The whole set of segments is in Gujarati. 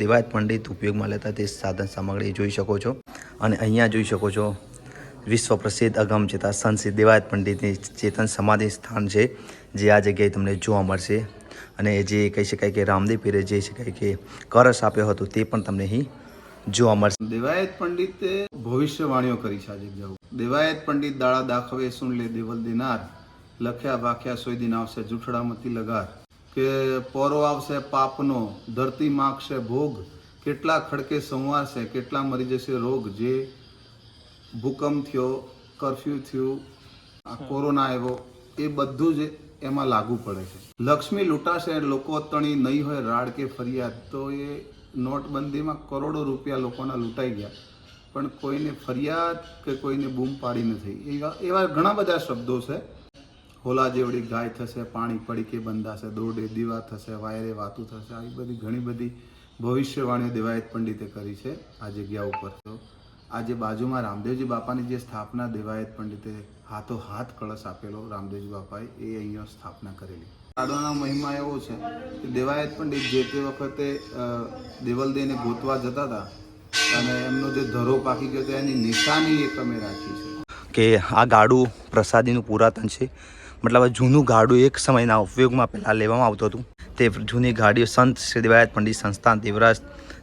દેવાયત પંડિત ઉપયોગમાં લેતા તે સાધન સામગ્રી જોઈ શકો છો. અને અહીંયા જોઈ શકો છો વિશ્વ પ્રસિદ્ધ અગમચેતા સંત દેવાયત પંડિતની ચેતન સમાધિ સ્થાન છે, જે આ જગ્યાએ તમને જોવા મળશે. અને જે કહી શકાય કે રામદેવ પીરે જે શકાય કે કરસ આપ્યો હતો તે પણ તમને અહીં જોવા મળશે. દેવાયત પંડિતે ભવિષ્યવાણીઓ કરી છે આજે જવું દેવાયત પંડિત દાડા દાખવે સુન લે દેવલ દિનાર, લખ્યા વાખ્યા સોય દિન આવશે જૂઠડામતી લગાર. કે પોરો આવશે પાપનો, ધરતી માગશે ભોગ, કેટલા ખડકે સંવારશે, કેટલા મરી જશે રોગ, જે ભૂકંપ થયો કરફ્યુ થયું, આ કોરોના આવ્યો, એ બધું જ એમાં લાગુ પડે છે. લક્ષ્મી લૂંટાશે, લોકો તણી નહીં હોય, રાડ કે ફરિયાદ, તો એ નોટબંધીમાં કરોડો રૂપિયા લોકોના લૂંટાઈ ગયા. પણ કોઈને ફરિયાદ કે કોઈને બૂમ પાડી નથી એવા એવા ઘણા બધા શબ્દો છે. હોલા જેવડી ગાય થશે, પાણી પડી કે બંધાશે, દોડે, દીવા થશે, વાયરે વાતું થશે. આવી બધી ઘણી બધી ભવિષ્યવાણીઓ દેવાયત પંડિતે કરી છે આ જગ્યા ઉપર. તો આજે બાજુમાં રામદેવજી બાપાની જે સ્થાપના દેવાયત પંડિતે હાથો હાથ કળશ આપેલો રામદેવજી બાપાએ, એ અહીંયા સ્થાપના કરેલી. સાધુનો મહિમા એવો છે કે દેવાયત પંડિત જે તે વખતે દેવલદેને ગોતવા જતા હતા અને એમનો જે ધરો પાકી ગયો હતો, એની નિશાની એક અમે રાખી છે. કે આ ગાડું પ્રસાદીનું પુરાતન છે. મતલબ જૂનું ગાડું એક સમયના ઉપયોગમાં પહેલાં લેવામાં આવતું હતું. તે જૂની ગાડીઓ સંત શ્રી દેવાયત પંડિત સંસ્થાન દેવરાજ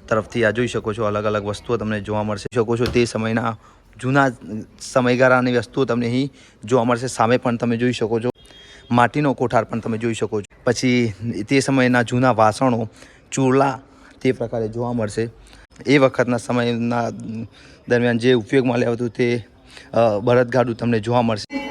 તરફથી આ જોઈ શકો છો, અલગ અલગ વસ્તુઓ તમને જોવા મળશે. શકો છો તે સમયના જૂના સમયગાળાની વસ્તુઓ તમને અહીં જોવા મળશે. સામે પણ તમે જોઈ શકો છો. માટીનો કોઠાર પણ તમે જોઈ શકો છો. પછી તે સમયના જૂના વાસણો, ચૂલા તે પ્રકારે જોવા મળશે. એ વખતના સમયના દરમિયાન જે ઉપયોગમાં લેવાતું તે બળદગાડું તમને જોવા મળશે.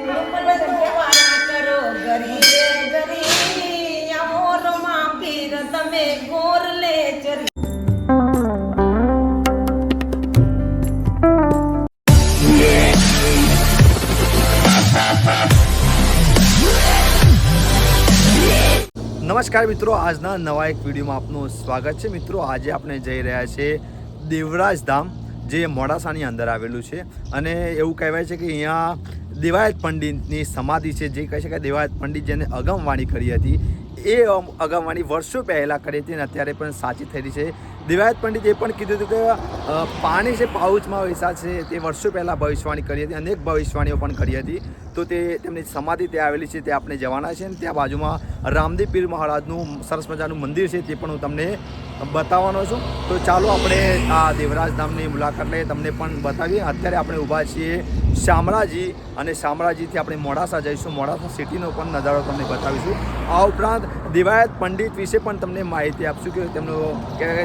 નમસ્કાર મિત્રો, આજના નવા એક વિડીયોમાં આપનું સ્વાગત છે. મિત્રો, આજે આપણે જઈ રહ્યા છીએ દેવરાજ ધામ, જે મોડાસાની અંદર આવેલું છે. અને એવું કહેવાય છે કે અહીંયા દેવાયત પંડિતની સમાધિ છે. જે કહે કે દેવાયત પંડિત જેને અગમવાણી કરી હતી, એ અગમવાણી વર્ષો પહેલાં કરી હતી અને અત્યારે પણ સાચી થઈ રહી છે. દેવાયત પંડિત એ પણ કીધું હતું કે પાણી છે પાઉચમાં વૈસા છે, તે વર્ષો પહેલાં ભવિષ્યવાણી કરી હતી, અનેક ભવિષ્યવાણીઓ પણ કરી હતી. તો તે તેમની સમાધિ ત્યાં આવેલી છે, તે આપણે જવાના છે અને ત્યાં બાજુમાં રામદેવ પીર મહારાજનું સરસ મજાનું મંદિર છે, તે પણ હું તમને બતાવવાનો છું. તો ચાલો આપણે આ દેવરાજ ધામની મુલાકાત લઈએ, તમને પણ બતાવીએ. અત્યારે આપણે ઊભા છીએ શામળાજી અને શામળાજીથી આપણે મોડાસા જઈશું. મોડાસા સિટીનો પણ નજારો તમને બતાવીશું. આ ઉપરાંત દિવાયત પંડિત વિશે પણ તમને માહિતી આપશું કે તેમનો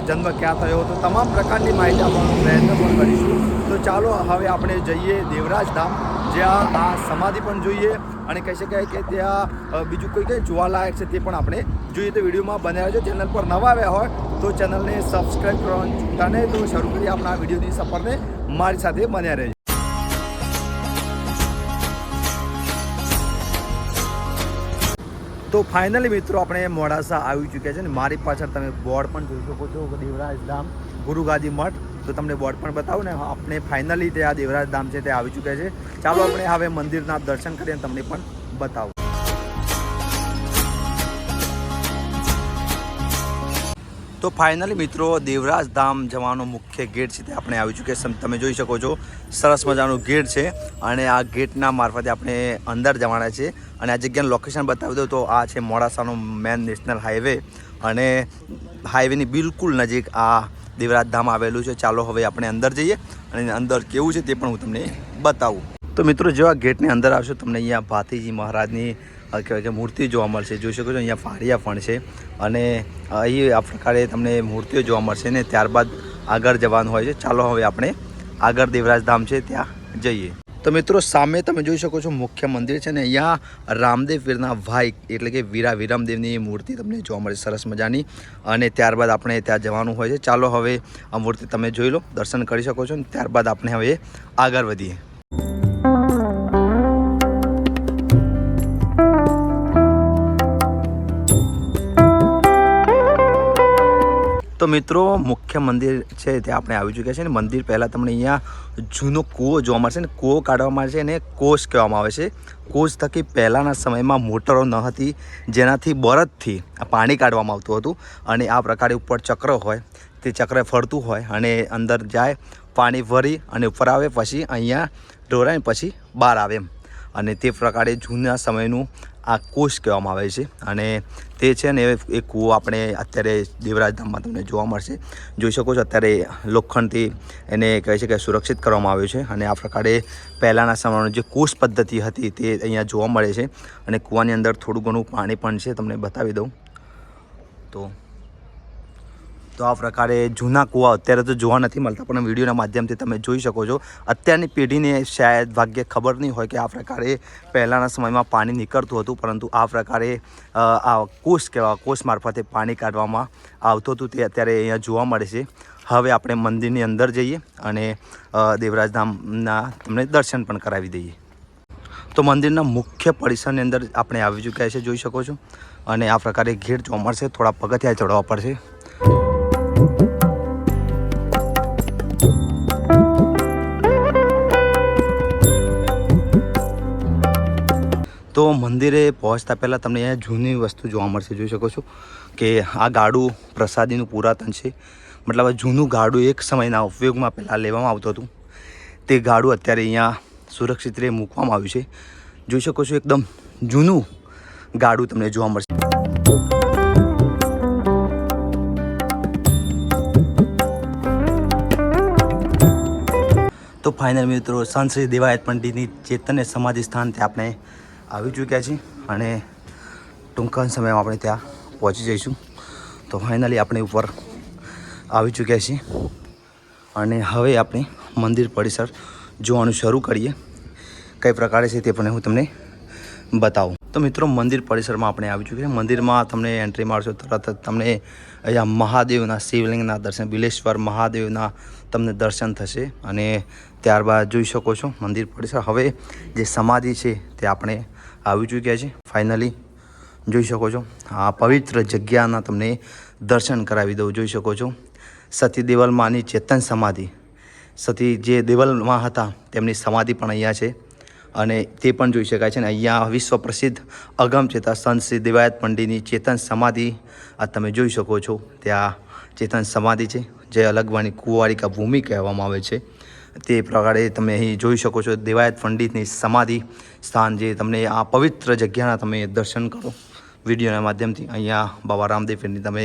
જન્મ ક્યાં થયો હતો. તમામ પ્રકારની માહિતી આપવાનો પ્રયત્ન પણ કરીશું. તો ચાલો હવે આપણે જઈએ દેવરાજ ધામ. જ્યાં આ સમાધિ પણ જોઈએ અને કહી શકાય કે ત્યાં બીજું કોઈ કંઈ જોવાલાયક છે તે પણ આપણે જોઈએ તો વિડીયોમાં બન્યા રહેજો. ચેનલ પર નવા આવ્યા હોય તો ચેનલને સબસ્ક્રાઈબ કરવાનું ચૂકતા નહીં. તો શરૂ કરીએ આપણા વિડીયોની સફરને. મારી સાથે બન્યા રહેજો. તો ફાઇનલી મિત્રો આપણે મોડાસા આવી ચૂક્યા છે ને મારી પાછળ તમે બોર્ડ પણ જોઈ શકો છો. દેવરાજ ધામ, ગુરુગાદી મઠ. તો તમને બોર્ડ પણ બતાવું ને. આપણે ફાઇનલી તે આ દેવરાજ ધામ છે તે આવી ચૂક્યા છે. ચાલો આપણે હવે મંદિરના દર્શન કરીને તમને પણ બતાવું. તો ફાઇનલી મિત્રો, દેવરાજ ધામ જવાનો મુખ્ય ગેટ છે તે આપણે આવી ચૂક્યા તમે જોઈ શકો છો, સરસ મજાનું ગેટ છે અને આ ગેટના મારફતે આપણે અંદર જવાના છે. અને આ જગ્યાનું લોકેશન બતાવી દઉં તો આ છે મોડાસાનો મેન નેશનલ હાઈવે અને હાઈવેની બિલકુલ નજીક આ દેવરાજ ધામ આવેલું છે. ચાલો હવે આપણે અંદર જઈએ અને અંદર કેવું છે તે પણ હું તમને બતાવું. તો મિત્રો જેવા ગેટની અંદર આવશો, તમને અહીંયા ભાતીજી મહારાજની કહેવાય કે મૂર્તિ જોવા મળશે. જોઈ શકો છો, અહીંયા ફાળિયા પણ છે. અને અહીં આ પ્રકારે તમને મૂર્તિઓ જોવા મળશે ને ત્યારબાદ આગળ જવાનું હોય છે. ચાલો હવે આપણે આગળ દેવરાજ ધામ છે, ત્યાં જઈએ. તો મિત્રો, સામે તમે જોઈ શકો છો મુખ્ય મંદિર છે ને, અહીંયા રામદેવ વીરના ભાઈ, એટલે કે વીરા વિરામદેવની મૂર્તિ તમને જોવા મળે, સરસ મજાની. અને ત્યારબાદ આપણે ત્યાં જવાનું હોય છે. ચાલો હવે આ મૂર્તિ તમે જોઈ લો, દર્શન કરી શકો છો ને, ત્યારબાદ આપણે હવે આગળ વધીએ. તો મિત્રો, મુખ્ય મંદિર છે ત્યાં આપણે આવી ચૂક્યા છે ને મંદિર પહેલાં તમને અહીંયા જૂનો કૂવો જોવા મળશે ને કૂવો કાઢવામાં આવે છે એને કોષ કહેવામાં આવે છે. કોષ થકી પહેલાંના સમયમાં મોટરો ન હતી, જેનાથી બળદથી પાણી કાઢવામાં આવતું હતું અને આ પ્રકારે ઉપર ચક્ર હોય, તે ચક્ર ફરતું હોય અને અંદર જાય, પાણી ભરી અને ઉપર આવે, પછી અહીંયા ઢોરાય પછી બહાર આવે એમ. અને તે પ્રકારે જૂના સમયનું આ કોષ કહેવામાં આવે છે અને તે છે ને એ કૂવો આપણે અત્યારે દેવરાજધામમાં તમને જોવા મળશે. જોઈ શકો છો અત્યારે લોખંડથી એને કહે છે કે સુરક્ષિત કરવામાં આવ્યું છે અને આ પ્રકારે પહેલાંના સમયનો જે કોષ પદ્ધતિ હતી તે અહીંયા જોવા મળે છે અને કૂવાની અંદર થોડું ઘણું પાણી પણ છે, તમને બતાવી દઉં. તો તો આ પ્રકારે જૂના કૂવા અત્યારે તો જોવા નથી મળતા, પણ વિડીયોના માધ્યમથી તમે જોઈ શકો છો. અત્યારની પેઢીને શાયદ ભાગ્ય ખબર નહીં હોય કે આ પ્રકારે પહેલાંના સમયમાં પાણી નીકળતું હતું, પરંતુ આ પ્રકારે આ કોષ કહેવા કોષ મારફતે પાણી કાઢવામાં આવતું હતું, તે અત્યારે અહીંયા જોવા મળે છે. હવે આપણે મંદિરની અંદર જઈએ અને દેવરાજધામના તમને દર્શન પણ કરાવી દઈએ. તો મંદિરના મુખ્ય પરિસરની અંદર આપણે આવી ચૂક્યા છે, જોઈ શકો છો. અને આ પ્રકારે ઘેર મળશે, થોડા પગથિયા ચડવા પડશે. તો મંદિરે પહોંચતા પહેલાં તમને અહીંયા જૂની વસ્તુ જોવા મળશે. જોઈ શકો છો કે આ ગાડું પ્રસાદીનું પુરાતન છે. મતલબ આ જૂનું ગાડું એક સમયના ઉપયોગમાં પહેલાં લેવામાં આવતું હતું. તે ગાડું અત્યારે અહીંયા સુરક્ષિત રીતે મૂકવામાં આવ્યું છે. જોઈ શકો છો એકદમ જૂનું ગાડું તમને જોવા મળશે. તો ફાઇનલ મિત્રો, સંત શ્રી દેવાયત પંડિતની ચેતન્ય સમાધિ સ્થાનથી આપણે આવી ચૂક્યા છીએ અને ટૂંકા સમયમાં આપણે ત્યાં પહોંચી જઈશું. તો ફાઇનલી આપણે ઉપર આવી ચૂક્યા છીએ. અને હવે આપણે મંદિર પરિસર જોવાનું શરૂ કરીએ. કઈ પ્રકારે છે તે પણ હું તમને બતાવું. તો મિત્રો, મંદિર પરિસરમાં આપણે આવી ચૂક્યા. મંદિરમાં તમને એન્ટ્રી મારશો તરત જ તમને અહીંયા મહાદેવના શિવલિંગના દર્શન, બિલેશ્વર મહાદેવના તમને દર્શન થશે. અને ત્યારબાદ જોઈ શકો છો, મંદિર પરિસર. હવે જે સમાધિ છે તે આપણે આવી ચૂક્યા છે ફાઇનલી જોઈ શકો છો, આ પવિત્ર જગ્યાના તમને દર્શન કરાવી દઉં. જોઈ શકો છો, સતી દેવલમાંની ચેતન સમાધિ. સતી જે દેવલમાં હતા, તેમની સમાધિ પણ અહીંયા છે. અને તે પણ જોઈ શકાય છે ને, અહીંયા વિશ્વ પ્રસિદ્ધ અગમચેતા સંત શ્રી દેવાયત પંડિતની ચેતન સમાધિ, આ તમે જોઈ શકો છો, ત્યાં ચેતન સમાધિ છે. જે અલગવાની કુંવારિકા ભૂમિ કહેવામાં આવે છે. તે પ્રકારે તમે અહીં જોઈ શકો છો, દેવાયત પંડિતની સમાધિ સ્થાન જે તમને આ પવિત્ર જગ્યાના તમે દર્શન કરો. વિડીયોના માધ્યમથી અહીંયા બાબા રામદેવની તમે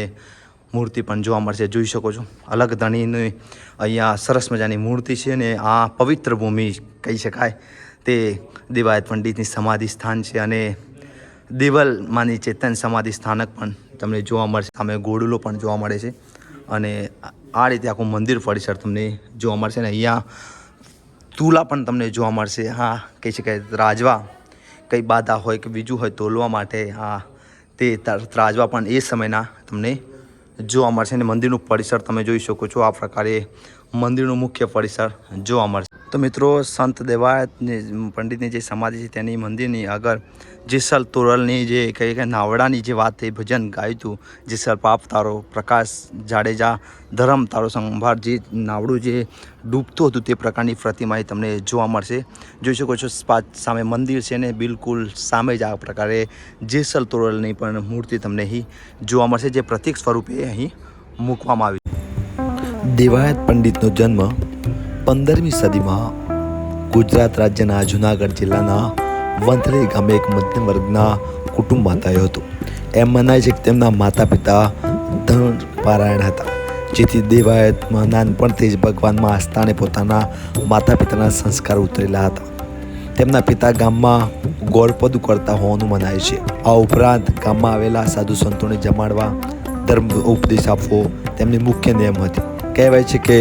મૂર્તિ પણ જોવા મળશે, જોઈ શકો છો. અલગ ધણીની અહીંયા સરસ મજાની મૂર્તિ છે અને આ પવિત્ર ભૂમિ કહી શકાય. તે દેવાયત પંડિતની સમાધિ સ્થાન છે અને દેવલમાંની ચેતન સમાધિ સ્થાનક પણ તમને જોવા મળશે. સામે ગોડલો પણ જોવા મળે છે. અને આ રીતે આખું મંદિર પરિસર તમને જોવા મળશે ને અહીંયા તુલા પણ તમને જોવા મળશે. હા, કહી શકાય રાજવા કંઈ બાધા હોય કે બીજું હોય તોલવા માટે, હા, તે ત્રાજવા પણ એ સમયના તમને જોવા મળશે અને મંદિરનું પરિસર તમે જોઈ શકો છો. આ પ્રકારે મંદિરનું મુખ્ય પરિસર જોવા મળશે. તો મિત્રો, સંત દેવાયતની પંડિતની જે સમાધિ છે, તેની મંદિરની આગળ જેસલ તોરલની જે કહે કે નાવડાની જે વાત થઈ, ભજન ગાયું હતું જેસલ પાપ તારો પ્રકાશ જાડેજા ધરમ તારો સંભાર જે નાવડું જે ડૂબતું હતું તે પ્રકારની પ્રતિમા તમને જોવા મળશે. જોઈ શકો છો સામે મંદિર છે ને બિલકુલ સામે જ આ પ્રકારે જેસલ તોરલની પણ મૂર્તિ તમને અહીં જોવા મળશે, જે પ્રતિક સ્વરૂપે અહીં મૂકવામાં આવી. દેવાયત પંડિતનો જન્મ પંદરમી સદીમાં ગુજરાત રાજ્યના જુનાગઢ જિલ્લાના વંથલી ગામે એક મધ્યમ વર્ગના કુટુંબમાં થયો હતો. એમ મનાય છે કે તેમના માતા પિતા ધન પારાયણ હતા, જેથી દેવાયતમાં નાનપણથી જ ભગવાનમાં આસ્થાને પોતાના માતા પિતાના સંસ્કાર ઉતરેલા હતા. તેમના પિતા ગામમાં ગોળપદું કરતા હોવાનું મનાય છે. આ ઉપરાંત ગામમાં આવેલા સાધુ સંતોને જમાડવા ધર્મ ઉપદેશ આપવો તેમની મુખ્ય નિયમ હતી. કહેવાય છે કે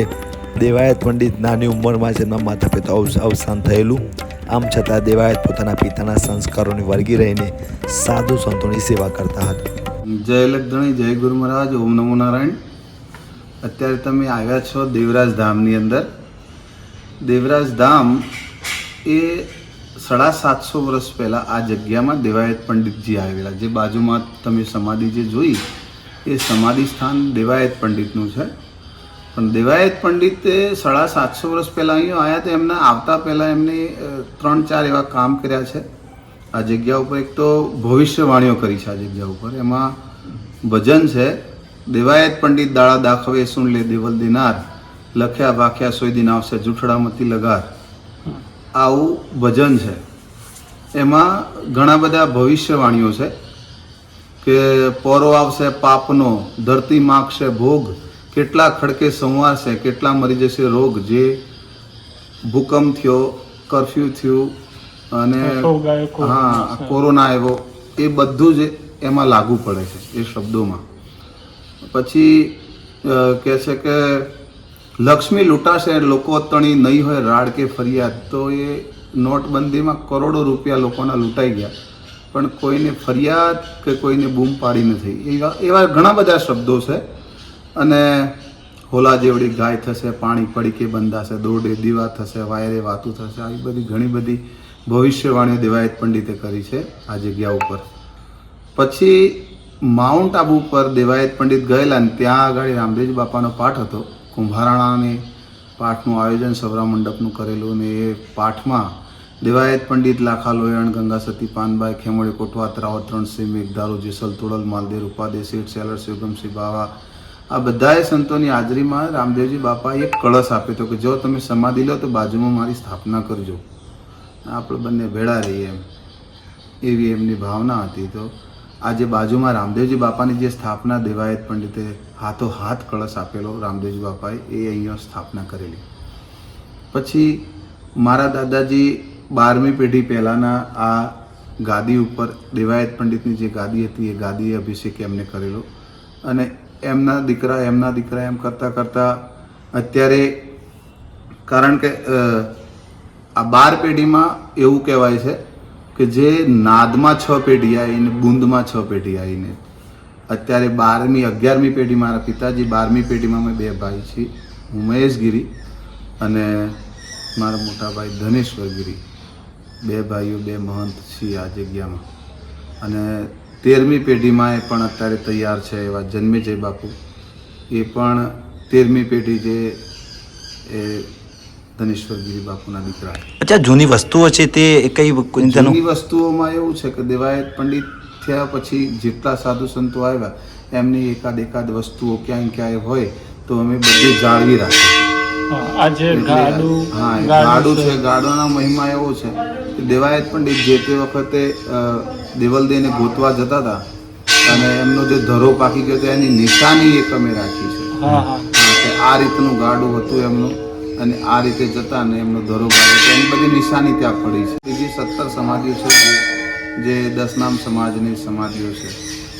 દેવાયત પંડિત નાની ઉંમરમાં જ એમના માતા પિતા અવસાન થયેલું. આમ છતાં દેવાયત પોતાના પિતાના સંસ્કારોને વળગી રહીને સાધુ સંતોની સેવા કરતા હતા. જય લખધણી, જય ગુરુ મહારાજ, ઓમ નમો નારાયણ. અત્યારે તમે આવ્યા છો દેવરાજ ધામની અંદર. દેવરાજ ધામ એ સાડા સાતસો વર્ષ પહેલાં આ જગ્યામાં દેવાયત પંડિતજી આવેલા. જે બાજુમાં તમે સમાધિ જે જોઈ, એ સમાધિ સ્થાન દેવાયત પંડિતનું છે. પણ દેવાયત પંડિતે સાડા સાતસો વર્ષ પહેલાં અહીંયા આવ્યા તો એમને આવતા પહેલાં એમને ત્રણ ચાર એવા કામ કર્યા છે. આ જગ્યા ઉપર એક તો ભવિષ્યવાણીઓ કરી છે આ જગ્યા ઉપર. એમાં ભજન છે, દેવાયત પંડિત દાળા દાખવે સુન લે દેવલ દિનાર, લખ્યા ભાખ્યા સોય દિન આવશે જૂઠડામતી લગાર. આવું ભજન છે. એમાં ઘણા બધા ભવિષ્યવાણીઓ છે કે પોરો આવશે પાપનો, ધરતી માગશે ભોગ કેટલા ખડકે સંવારશે કેટલા મરી જશે રોગ જે ભૂકંપ થયો કરફ્યુ થયું અને હા કોરોના આવ્યો એ બધું જ એમાં લાગુ પડે છે એ શબ્દોમાં. પછી કહે છે કે લક્ષ્મી લૂંટાશે લોકો તણી નહીં હોય રાડ કે ફરિયાદ તો એ નોટબંધીમાં કરોડો રૂપિયા લોકોના લૂંટાઈ ગયા. પણ કોઈને ફરિયાદ કે કોઈને બૂમ પાડી નથી એવા એવા ઘણા બધા શબ્દો છે. અને હોલા જેવડી ગાય થશે, પાણી પડી કે બંધાશે, દોડે, દીવા થશે, વાયરે વાતું થશે, આવી બધી ઘણી બધી ભવિષ્યવાણીઓ દેવાયત પંડિતે કરી છે આ જગ્યા ઉપર. પછી માઉન્ટ આબુ પર દેવાયત પંડિત ગયેલા અને ત્યાં આગળ રામદેજ બાપાનો પાઠ હતો. કુંભારાણાની પાઠનું આયોજન સવરા મંડપનું કરેલું ને એ પાઠમાં દેવાયત પંડિત લાખા લોયણ, ગંગા સતી પાનબાઈ ખેમોડી કોટવા ત્રાવત ત્રણસિંહ મેઘધારો, જેસલ તોડલ માલદેર ઉપાદે શેઠ સેલર, શિવગમસિંહ બાવા આ બધાએ સંતોની હાજરીમાં રામદેવજી બાપાએ કળશ આપ્યો હતો કે જો તમે સમાધિ લો તો બાજુમાં મારી સ્થાપના કરજો. આપણે બંને ભેળા રહીએ એમ. એવી એમની ભાવના હતી તો આજે બાજુમાં રામદેવજી બાપાની જે સ્થાપના દેવાયત પંડિતે હાથો હાથ કળશ આપેલો રામદેવજી બાપાએ, એ અહીંયા સ્થાપના કરેલી. પછી મારા દાદાજી બારમી પેઢી પહેલાંના આ ગાદી ઉપર દેવાયત પંડિતની જે ગાદી હતી એ ગાદીએ અભિષેક એમને કરેલો. અને એમના દીકરા એમના દીકરા એમ કરતાં કરતાં અત્યારે કારણ કે આ બાર પેઢીમાં એવું કહેવાય છે કે જે નાદમાં છ પેઢી આવીને, બુંદમાં છ પેઢી આવીને, અત્યારે બારમી, અગિયારમી પેઢી મારા પિતાજી, બારમી પેઢીમાં અમે બે ભાઈ છીએ ઉમેશ મહેશગીરી અને મારા મોટા ભાઈ ધનેશ્વર ગિરી બે ભાઈઓ, બે મહંત છીએ આ જગ્યામાં. અને તેરમી પેઢીમાં એ પણ અત્યારે તૈયાર છે એવા જન્મેજય બાપુ. એ પણ તેરમી પેઢી જે એ ધનેશ્વરગીરી બાપુના દીકરા અચ્છા જૂની વસ્તુઓ છે તે કઈ જૂની વસ્તુઓમાં એવું છે કે દેવાયત પંડિત થયા પછી જેટલા સાધુ સંતો આવ્યા એમની એકાદ એકાદ વસ્તુઓ ક્યાંય ક્યાંય હોય તો અમે બધી જાળવી રાખી આજે ગાડું ગાડું છે. ગાડોના મહિમા એવો છે. કે દેવાયત પંડિત જે તે વખતે દેવલદેને ગોતવા જતા હતા અને એમનો જે ધરો પાકી ગયો હતો એની નિશાની એક અમે રાખી છે. આ રીતનું ગાડું હતું એમનું અને આ રીતે જતા અને એમનો ધરો તો એની બધી નિશાની ત્યાં પડી છે. બીજી સત્તર સમાધિઓ છે જે- જે દસનામ સમાજની સમાધિઓ છે.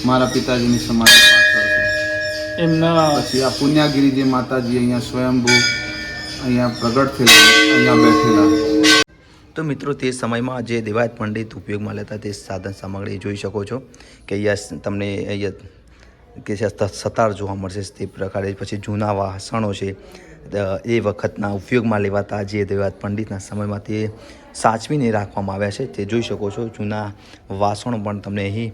મારા પિતાજીની સમાધિ પાછળ છે. એમના પછી આ પુણ્યાગીરી જે માતાજી અહીંયા સ્વયંભૂ અહીંયા પ્રગટ થયેલા, અહીંયા બેઠેલા. તો મિત્રો, તે સમયમાં જે દેવાયત પંડિત ઉપયોગમાં લેતા તે સાધન સામગ્રી જોઈ શકો છો કે અહીંયા તમને અહીંયા કે સતાર જોવા મળશે તે પ્રકારે. પછી જૂના વાસણો છે એ વખતના ઉપયોગમાં લેવાતા જે દેવાત પંડિતના સમયમાં તે સાચવીને રાખવામાં આવ્યા છે, તે જોઈ શકો છો. જૂના વાસણો પણ તમને અહીં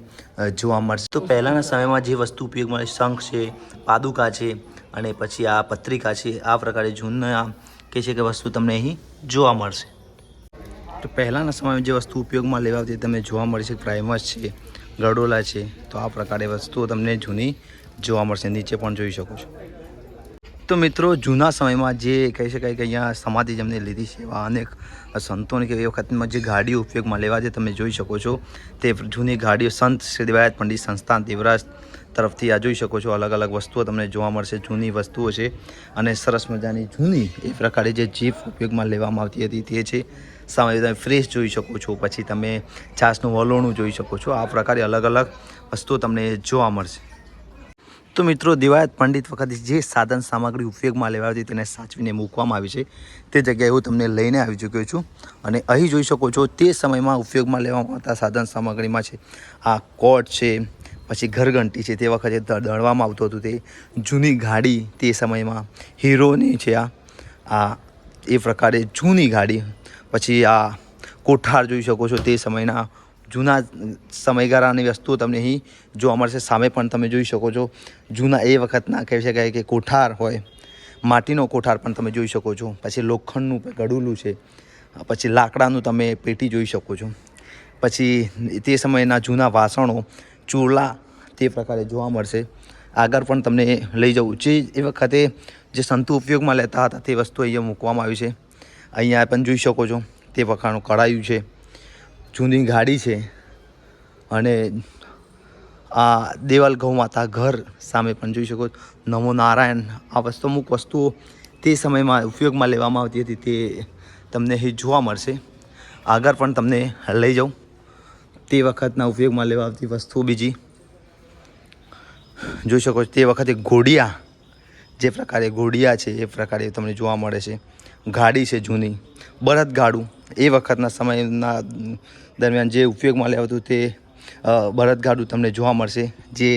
જોવા મળશે. તો પહેલાંના સમયમાં જે વસ્તુ ઉપયોગમાં શંખ છે, પાદુકા છે અને પછી આ પત્રિકા છે, આ પ્રકારે જૂના કે છે કે વસ્તુ તમને અહીં જોવા મળશે. તો પહેલાંના સમયમાં જે વસ્તુ ઉપયોગમાં લેવાતી તમને જોવા મળશે છે પ્રાઇમસ છે, ગરડોલા છે, તો આ પ્રકારે વસ્તુઓ તમને જૂની જોવા મળશે, નીચે પણ જોઈ શકો છો. તો મિત્રો, જૂના સમયમાં જે કહી શકાય કે અહીંયા સમાધિ જેમને લીધી છે, એવા અનેક સંતોની કે એ વખતમાં જે ગાડીઓ ઉપયોગમાં લેવા જે તમે જોઈ શકો છો, તે જૂની ગાડીઓ સંત શ્રી દેવાયત પંડિત સંસ્થાન દેવરાજ તરફથી આ જોઈ શકો છો, અલગ અલગ વસ્તુઓ તમને જોવા મળશે, જૂની વસ્તુઓ છે અને સરસ મજાની જૂની એ પ્રકારે જે જીપ ઉપયોગમાં લેવામાં આવતી હતી તે છે. સામે તમે ફ્રેશ જોઈ શકો છો, પછી તમે છાસનું વલોણું જોઈ શકો છો. આ પ્રકારે અલગ અલગ વસ્તુઓ તમને જોવા મળશે. તો મિત્રો દિવાયત પંડિત વખતે જે સાધન સામગ્રી ઉપયોગમાં લેવા હતી તેને સાચવીને મૂકવામાં આવી છે. તે જગ્યાએ હું તમને લઈને આવી ચૂક્યો છું અને અહીં જોઈ શકો છો તે સમયમાં ઉપયોગમાં લેવામાં આવતા સાધન સામગ્રીમાં છે. આ કોટ છે, પછી ઘરઘંટી છે, તે વખતે દળવામાં આવતું હતું તે. જૂની ગાડી તે સમયમાં હીરોની છે આ. આ એ પ્રકારે જૂની ગાડી. પછી આ કોઠાર જોઈ શકો છો તે સમયના જૂના સમયગાળાની વસ્તુઓ તમને અહીં જોવા મળશે સામે પણ તમે જોઈ શકો છો. જૂના એ વખતના કહી શકાય કે કોઠાર હોય, માટીનો કોઠાર પણ તમે જોઈ શકો છો. પછી લોખંડનું ગડુલું છે. પછી લાકડાનું તમે પેટી જોઈ શકો છો. પછી તે સમયના જૂના વાસણો, ચૂલા તે પ્રકારે જોવા મળશે. આગળ પણ તમને લઈ જવું. જે એ વખતે જે સંતો ઉપયોગમાં લેતા હતા તે વસ્તુ અહીંયા મૂકવામાં આવી છે. અહીંયા પણ જોઈ શકો છો. તે વખાણું કળાયું છે. જૂની ગાડી છે અને આ દેવાલ ગૌ માતા ઘર સામે પણ જોઈ શકો. નમો નારાયણ આ વસ્તુ અમુક વસ્તુઓ તે સમયમાં ઉપયોગમાં લેવામાં આવતી હતી તે તમને અહીં જોવા મળશે. આગળ પણ તમને લઈ જાઉં. તે વખતના ઉપયોગમાં લેવા આવતી વસ્તુઓ બીજી. જોઈ શકો તે વખતે ઘોડિયા જે પ્રકારે ઘોડિયા છે એ પ્રકારે તમને જોવા મળે છે. ગાડી છે જૂની. બળદગાડું. એ વખતના સમયના દરમિયાન જે ઉપયોગમાં લેવાતું તે બળદગાડું તમને જોવા મળશે. જે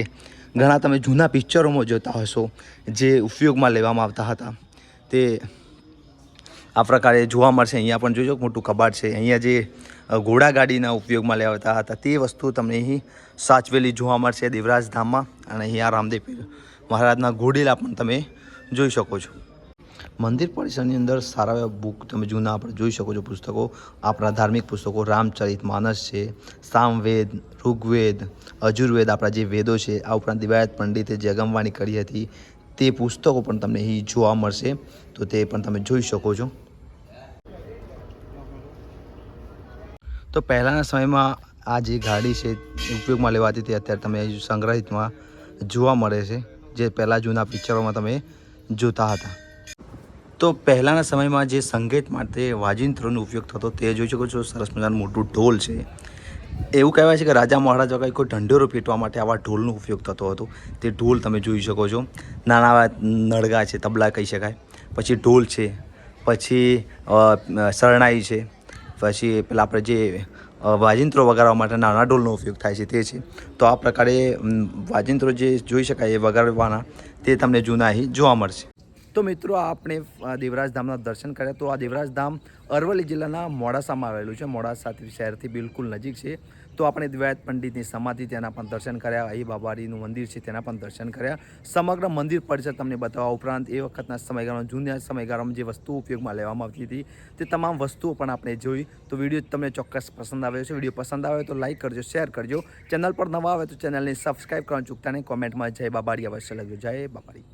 ઘણા તમે જૂના પિક્ચરોમાં જોતા હશો, જે ઉપયોગમાં લેવામાં આવતા હતા. તે આ પ્રકારે જોવા મળશે. અહીંયા પણ જોજો, મોટું કબાટ છે. અહીંયા જે ઘોડાગાડીના ઉપયોગમાં લેવાતા હતા, તે વસ્તુ તમને અહીં સાચવેલી જોવા મળશે. દેવરાજ ધામમાં અને અહીંયા રામદેવ પીર મહારાજના ઘોડેલા પણ તમે જોઈ શકો છો. મંદિર પરિસરની અંદર સારા એવા બુક તમે જૂના આપણે જોઈ શકો છો પુસ્તકો. આપણા ધાર્મિક પુસ્તકો રામચરિત, માનસ છે, સામવેદ, ઋગ્વેદ, અજુર્વેદ આપણા જે વેદો છે, આ ઉપરાંત દિવાયત પંડિતે જે અગમવાણી કરી હતી, તે પુસ્તકો પણ તમને અહીં જોવા મળશે. તો તે પણ તમે જોઈ શકો છો. તો પહેલાંના સમયમાં આ જે ગાડી છે ઉપયોગમાં લેવાતી હતી, અત્યારે તમે સંગ્રહિતમાં જોવા મળે છે. જે પહેલાં જૂના પિક્ચરોમાં તમે જોતા હતા. તો પહેલાંના સમયમાં જે સંગીત માટે વાજિંત્રોનો ઉપયોગ થતો તે જોઈ શકો છો, સરસ મજાનું મોટું ઢોલ છે. એવું કહેવાય છે કે રાજા મહારાજા વગર કોઈ ઢંઢેરો પીટવા માટે આવા ઢોલનો ઉપયોગ થતો હતો. તે ઢોલ તમે જોઈ શકો છો. નાના નળગા છે, તબલા કહી શકાય. પછી ઢોલ છે, પછી શરણાઈ છે, પછી પેલા આપણે જે વાજિંત્રો વગાડવા માટે નાના ઢોલનો ઉપયોગ થાય છે તે છે. તો આ પ્રકારે વાજિંત્રો જે જોઈ શકાય એ વગાડવાના તે તમને જૂના અહીં જોવા મળશે. તો મિત્રો આપણે દેવરાજ ધામના દર્શન કર્યા. તો આ દેવરાજ ધામ અરવલ્લી જિલ્લાના મોડાસામાં આવેલું છે. મોડાસાથી શહેરથી બિલકુલ નજીક છે. તો આપણે દ્વૈત પંડિતની સમાધિ તેના પણ દર્શન કર્યા. અહીં બાબારીનું મંદિર છે તેના પણ દર્શન કર્યા. સમગ્ર મંદિર પરિસર તમને બતાવવા ઉપરાંત એ વખતના સમયગાળામાં જૂના સમયગાળામાં જે વસ્તુઓ ઉપયોગમાં લેવામાં આવતી હતી, તે તમામ વસ્તુઓ પણ આપણે જોઈ. તો વીડિયો તમને ચોક્કસ પસંદ આવ્યો છે વીડિયો પસંદ આવે તો લાઇક કરજો, શેર કરજો. ચેનલ પર નવા આવે તો ચેનલને સબસ્ક્રાઈબ કરવાનું ચૂકતા નહીં. કોમેન્ટમાં જય બાબારી અવશ્ય લખજો. જય બાબારી.